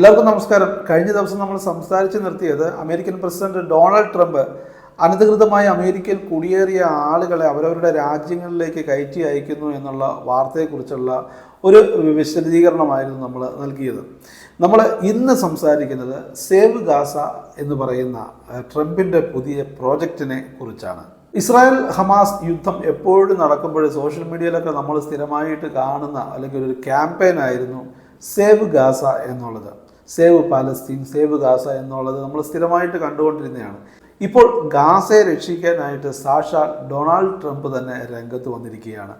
എല്ലാവർക്കും നമസ്കാരം. കഴിഞ്ഞ ദിവസം നമ്മൾ സംസാരിച്ച് നിർത്തിയത് അമേരിക്കൻ പ്രസിഡന്റ് ഡൊണാൾഡ് ട്രംപ് അനധികൃതമായി അമേരിക്കയിൽ കുടിയേറിയ ആളുകളെ അവരവരുടെ രാജ്യങ്ങളിലേക്ക് കയറ്റി അയക്കുന്നു എന്നുള്ള വാർത്തയെക്കുറിച്ചുള്ള ഒരു വിശദീകരണമായിരുന്നു നമ്മൾ നൽകിയത്. നമ്മൾ ഇന്ന് സംസാരിക്കുന്നത് സേവ് ഗാസ എന്ന് പറയുന്ന ട്രംപിന്റെ പുതിയ പ്രോജക്റ്റിനെ കുറിച്ചാണ്. ഇസ്രായേൽ ഹമാസ് യുദ്ധം എപ്പോഴും നടക്കുമ്പോൾ സോഷ്യൽ മീഡിയയിലൊക്കെ നമ്മൾ സ്ഥിരമായിട്ട് കാണുന്ന അല്ലെങ്കിൽ ഒരു ക്യാമ്പയിൻ ആയിരുന്നു സേവ് ഗാസ എന്നുള്ളത്. സേവ് പാലസ്തീൻ സേവ് ഗാസ എന്നുള്ളത് നമ്മൾ സ്ഥിരമായിട്ട് കണ്ടുകൊണ്ടിരുന്നതാണ്. ഇപ്പോൾ ഗാസയെ രക്ഷിക്കാനായിട്ട് സാക്ഷാൽ ഡൊണാൾഡ് ട്രംപ് തന്നെ രംഗത്ത് വന്നിരിക്കുകയാണ്.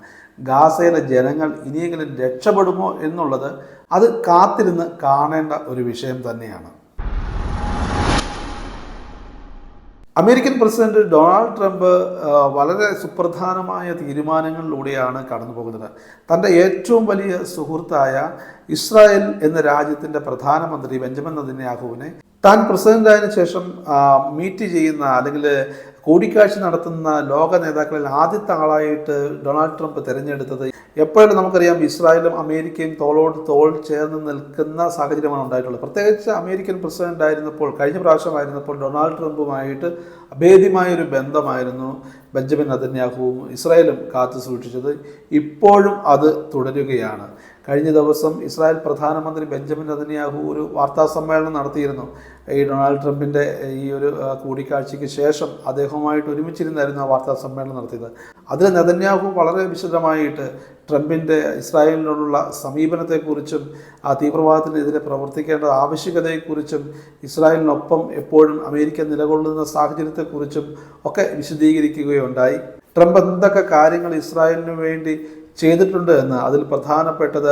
ഗാസയിലെ ജനങ്ങൾ ഇനിയെങ്കിലും രക്ഷപ്പെടുമോ എന്നുള്ളത് അത് കാത്തിരുന്ന് കാണേണ്ട ഒരു വിഷയം തന്നെയാണ്. അമേരിക്കൻ പ്രസിഡന്റ് ഡൊണാൾഡ് ട്രംപ് വളരെ സുപ്രധാനമായ തീരുമാനങ്ങളിലൂടെയാണ് കടന്നു പോകുന്നത്. തന്റെ ഏറ്റവും വലിയ സുഹൃത്തായ ഇസ്രായേൽ എന്ന രാജ്യത്തിന്റെ പ്രധാനമന്ത്രി ബെഞ്ചമിൻ നദിന്യാഹുവിനെ താൻ പ്രസിഡന്റായതിനു ശേഷം മീറ്റ് ചെയ്യുന്ന അല്ലെങ്കിൽ കൂടിക്കാഴ്ച നടത്തുന്ന ലോക നേതാക്കളിൽ ആദ്യത്തെ ആളായിട്ട് ഡൊണാൾഡ് ട്രംപ് തിരഞ്ഞെടുത്തത് എപ്പോഴും നമുക്കറിയാം ഇസ്രായേലും അമേരിക്കയും തോളോട് തോൾ ചേർന്ന് നിൽക്കുന്ന സാഹചര്യമാണ് ഉണ്ടായിട്ടുള്ളത്. പ്രത്യേകിച്ച് അമേരിക്കൻ പ്രസിഡന്റ് ആയിരുന്നപ്പോൾ കഴിഞ്ഞ പ്രാവശ്യമായിരുന്നപ്പോൾ ഡൊണാൾഡ് ട്രംപുമായിട്ട് അഭേദ്യമായൊരു ബന്ധമായിരുന്നു ബെഞ്ചമിൻ നദന്യാഹുവും ഇസ്രായേലും കാത്തു സൂക്ഷിച്ചത്. ഇപ്പോഴും അത് തുടരുകയാണ്. കഴിഞ്ഞ ദിവസം ഇസ്രായേൽ പ്രധാനമന്ത്രി ബെഞ്ചമിൻ നതന്യാഹു ഒരു വാർത്താ സമ്മേളനം നടത്തിയിരുന്നു. ഈ ഡൊണാൾഡ് ട്രംപിന്റെ ഈ ഒരു കൂടിക്കാഴ്ചയ്ക്ക് ശേഷം അദ്ദേഹവുമായിട്ട് ഒരുമിച്ചിരുന്നായിരുന്നു ആ വാർത്താ സമ്മേളനം നടത്തിയത്. അതിൽ നെതന്യാഹു വളരെ വിശദമായിട്ട് ട്രംപിന്റെ ഇസ്രായേലിനോടുള്ള സമീപനത്തെക്കുറിച്ചും ആ തീവ്രവാദത്തിനെതിരെ പ്രവർത്തിക്കേണ്ട ആവശ്യകതയെക്കുറിച്ചും ഇസ്രായേലിനൊപ്പം എപ്പോഴും അമേരിക്ക നിലകൊള്ളുന്ന സാഹചര്യത്തെക്കുറിച്ചും ഒക്കെ വിശദീകരിക്കുകയുണ്ടായി. ട്രംപ് എന്തൊക്കെ കാര്യങ്ങൾ ഇസ്രായേലിന് വേണ്ടി ചെയ്തിട്ടുണ്ട് എന്ന് അതിൽ പ്രധാനപ്പെട്ടത്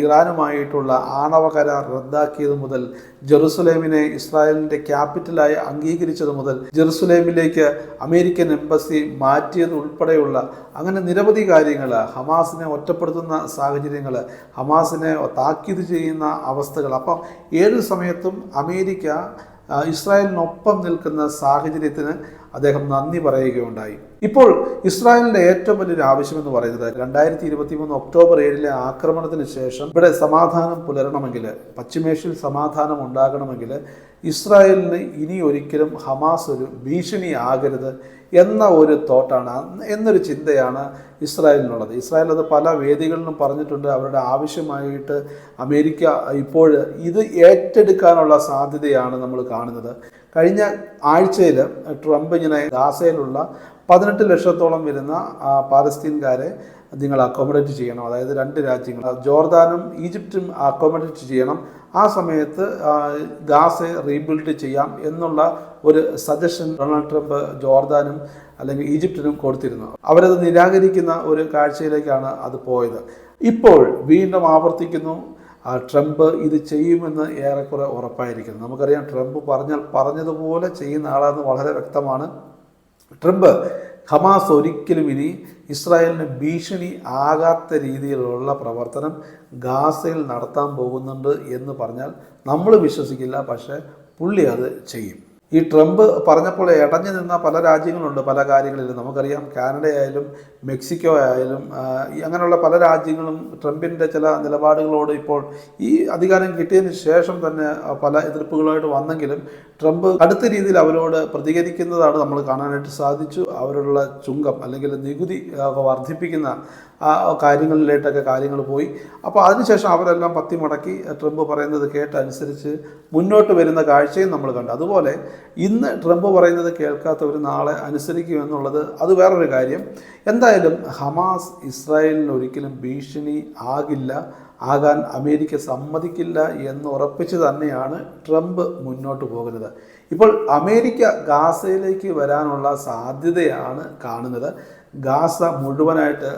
ഇറാനുമായിട്ടുള്ള ആണവ കരാർ റദ്ദാക്കിയത് മുതൽ ജെറുസലേമിനെ ഇസ്രായേലിന്റെ ക്യാപിറ്റലായി അംഗീകരിച്ചത് മുതൽ ജെറുസലേമിലേക്ക് അമേരിക്കൻ എംബസി മാറ്റിയത് ഉൾപ്പെടെയുള്ള അങ്ങനെ നിരവധി കാര്യങ്ങൾ ഹമാസിനെ ഒറ്റപ്പെടുത്തുന്ന സാഹചര്യങ്ങൾ ഹമാസിനെ താക്കീത് ചെയ്യുന്ന അവസ്ഥകൾ. അപ്പം ഏത് സമയത്തും അമേരിക്ക ഇസ്രായേലിനൊപ്പം നിൽക്കുന്ന സാഹചര്യത്തിന് അദ്ദേഹം നന്ദി പറയുകയുണ്ടായി. ഇപ്പോൾ ഇസ്രായേലിന്റെ ഏറ്റവും വലിയൊരു ആവശ്യം എന്ന് പറയുന്നത് രണ്ടായിരത്തി ഇരുപത്തി മൂന്ന് ഒക്ടോബർ ഏഴിലെ ആക്രമണത്തിന് ശേഷം ഇവിടെ സമാധാനം പുലരണമെങ്കിൽ പശ്ചിമേഷ്യയിൽ സമാധാനം ഉണ്ടാകണമെങ്കിൽ ഇസ്രായേലിന് ഇനി ഒരിക്കലും ഹമാസ് ഒരു ഭീഷണി ആകരുത് എന്ന ഒരു തോട്ടാണ് എന്നൊരു ചിന്തയാണ് ഇസ്രായേലിനുള്ളത്. ഇസ്രായേൽ അത് പല വേദികളിലും പറഞ്ഞിട്ടുണ്ട് അവരുടെ ആവശ്യമായിട്ട് അമേരിക്ക ഇപ്പോൾ ഇത് ഏറ്റെടുക്കാനുള്ള സാധ്യതയാണ് നമ്മൾ കാണുന്നത്. കഴിഞ്ഞ ആഴ്ചയിൽ ട്രംപ് ഇങ്ങനെ ഗാസയിലുള്ള പതിനെട്ട് ലക്ഷത്തോളം വരുന്ന പാലസ്തീൻകാരെ നിങ്ങൾ അക്കോമഡേറ്റ് ചെയ്യണം. അതായത് രണ്ട് രാജ്യങ്ങൾ ജോർദാനും ഈജിപ്തും അക്കോമഡേറ്റ് ചെയ്യണം. ആ സമയത്ത് ഗാസെ റീബിൽഡ് ചെയ്യാം എന്നുള്ള ഒരു സജഷൻ ഡൊണാൾഡ് ട്രംപ് ജോർദാനും അല്ലെങ്കിൽ ഈജിപ്തിനും കൊടുത്തിരുന്നു. അവരത് നിരാകരിക്കുന്ന ഒരു കാഴ്ചയിലേക്കാണ് അത് പോയത്. ഇപ്പോൾ വീണ്ടും ആവർത്തിക്കുന്നു. ട്രംപ് ഇത് ചെയ്യുമെന്ന് ഏറെക്കുറെ ഉറപ്പായിരിക്കുന്നു. നമുക്കറിയാം ട്രംപ് പറഞ്ഞാൽ പറഞ്ഞതുപോലെ ചെയ്യുന്ന ആളാണെന്ന് വളരെ വ്യക്തമാണ്. ട്രംപ് ഹമാസ് ഒരിക്കലും ഇനി ഇസ്രായേലിന് ഭീഷണി ആകാത്ത രീതിയിലുള്ള പ്രവർത്തനം ഗാസയിൽ നടത്താൻ പോകുന്നുണ്ട് എന്ന് പറഞ്ഞാൽ നമ്മൾ വിശ്വസിക്കില്ല. പക്ഷേ പുള്ളി അത് ചെയ്യും. ഈ ട്രംപ് പറഞ്ഞപ്പോൾ ഇടഞ്ഞു നിന്ന പല രാജ്യങ്ങളുണ്ട് പല കാര്യങ്ങളിലും. നമുക്കറിയാം കാനഡ ആയാലും മെക്സിക്കോ ആയാലും അങ്ങനെയുള്ള പല രാജ്യങ്ങളും ട്രംപിന്റെ ചില നിലപാടുകളോട് ഇപ്പോൾ ഈ അധികാരം കിട്ടിയതിന് ശേഷം തന്നെ പല എതിർപ്പുകളായിട്ട് വന്നെങ്കിലും ട്രംപ് അടുത്ത രീതിയിൽ അവരോട് പ്രതികരിക്കുന്നതാണ് നമ്മൾ കാണാനായിട്ട് സാധിച്ചു. അവരോടുള്ള ചുങ്കം അല്ലെങ്കിൽ നികുതി വർദ്ധിപ്പിക്കുന്ന കാര്യങ്ങളിലേട്ടൊക്കെ കാര്യങ്ങൾ പോയി. അപ്പോൾ അതിനുശേഷം അവരെല്ലാം പത്തി മുടക്കി ട്രംപ് പറയുന്നത് കേട്ടനുസരിച്ച് മുന്നോട്ട് വരുന്ന കാഴ്ചയും നമ്മൾ കണ്ടു. അതുപോലെ ഇന്ന് ട്രംപ് പറയുന്നത് കേൾക്കാത്തവർ നാളെ അനുസരിക്കും എന്നുള്ളത് അത് വേറൊരു കാര്യം. എന്തായാലും ഹമാസ് ഇസ്രായേലിന് ഒരിക്കലും ഭീഷണി ആകില്ല ആകാൻ അമേരിക്ക സമ്മതിക്കില്ല എന്ന് ഉറപ്പിച്ച് തന്നെയാണ് ട്രംപ് മുന്നോട്ട് പോകുന്നത്. ഇപ്പോൾ അമേരിക്ക ഗാസയിലേക്ക് വരാനുള്ള സാധ്യതയാണ് കാണുന്നത്. ഗാസ മുഴുവനായിട്ട്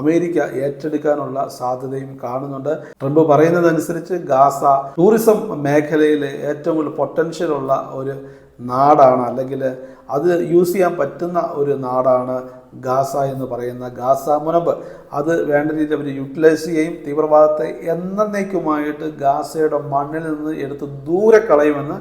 അമേരിക്ക ഏറ്റെടുക്കാനുള്ള സാധ്യതയും കാണുന്നുണ്ട്. ട്രംപ് പറയുന്നതനുസരിച്ച് ഗാസ ടൂറിസം മേഖലയിൽ ഏറ്റവും കൂടുതൽ പൊട്ടൻഷ്യൽ ഉള്ള ഒരു നാടാണ്. അല്ലെങ്കിൽ അത് യൂസ് ചെയ്യാൻ പറ്റുന്ന ഒരു നാടാണ് ഗാസ എന്ന് പറയുന്ന ഗാസ മുനമ്പ്. അത് വേണ്ട രീതിയിൽ അവർ യൂട്ടിലൈസ് ചെയ്യും തീവ്രവാദത്തെ എന്നേക്കുമായിട്ട് ഗാസയുടെ മണ്ണിൽ നിന്ന് എടുത്ത് ദൂരെ കളയുമെന്ന്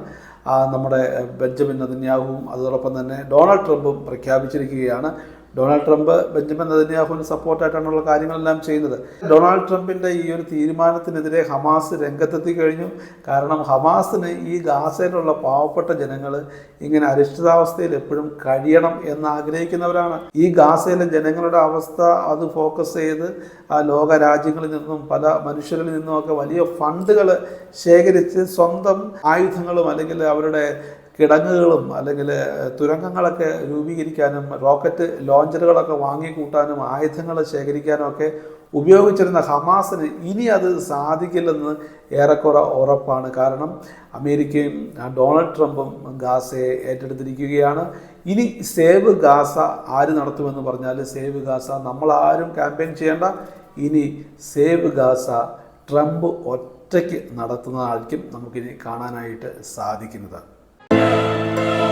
നമ്മുടെ ബെഞ്ചമിൻ നദിന്യാഹുവും അതോടൊപ്പം തന്നെ ഡൊണാൾഡ് ട്രംപും പ്രഖ്യാപിച്ചിരിക്കുകയാണ്. ഡൊണാൾഡ് ട്രംപ് ബെഞ്ചമിൻ നദന്യാഹുവിന് സപ്പോർട്ടായിട്ടാണുള്ള കാര്യങ്ങളെല്ലാം ചെയ്യുന്നത്. ഡൊണാൾഡ് ട്രംപിന്റെ ഈ ഒരു തീരുമാനത്തിനെതിരെ ഹമാസ് രംഗത്തെത്തി കഴിഞ്ഞു. കാരണം ഹമാസിന് ഈ ഗാസയിലുള്ള പാവപ്പെട്ട ജനങ്ങൾ ഇങ്ങനെ അരിഷ്ടിതാവസ്ഥയിൽ എപ്പോഴും കഴിയണം എന്ന് ആഗ്രഹിക്കുന്നവരാണ് ഈ ഗാസയിലെ ജനങ്ങളുടെ അവസ്ഥ അത് ഫോക്കസ് ചെയ്ത് ആ ലോക രാജ്യങ്ങളിൽ നിന്നും പല മനുഷ്യരിൽ നിന്നുമൊക്കെ വലിയ ഫണ്ടുകൾ ശേഖരിച്ച് സ്വന്തം ആയുധങ്ങളും അല്ലെങ്കിൽ അവരുടെ കിടങ്ങുകളും അല്ലെങ്കിൽ തുരങ്കങ്ങളൊക്കെ രൂപീകരിക്കാനും റോക്കറ്റ് ലോഞ്ചറുകളൊക്കെ വാങ്ങിക്കൂട്ടാനും ആയുധങ്ങൾ ശേഖരിക്കാനും ഒക്കെ ഉപയോഗിച്ചിരുന്ന ഹമാസിന് ഇനി അത് സാധിക്കില്ലെന്ന് ഏറെക്കുറെ ഉറപ്പാണ്. കാരണം അമേരിക്കയും ഡൊണാൾഡ് ട്രംപും ഗാസയെ ഏറ്റെടുത്തിരിക്കുകയാണ്. ഇനി സേവ് ഗാസ ആര് നടത്തുമെന്ന് പറഞ്ഞാൽ സേവ് ഗാസ നമ്മൾ ആരും ക്യാമ്പയിൻ ചെയ്യേണ്ട. ഇനി സേവ് ഗാസ ട്രംപ് ഒറ്റയ്ക്ക് നടത്തുന്നതായിരിക്കും നമുക്കിനി കാണാനായിട്ട് സാധിക്കുന്നത്. Música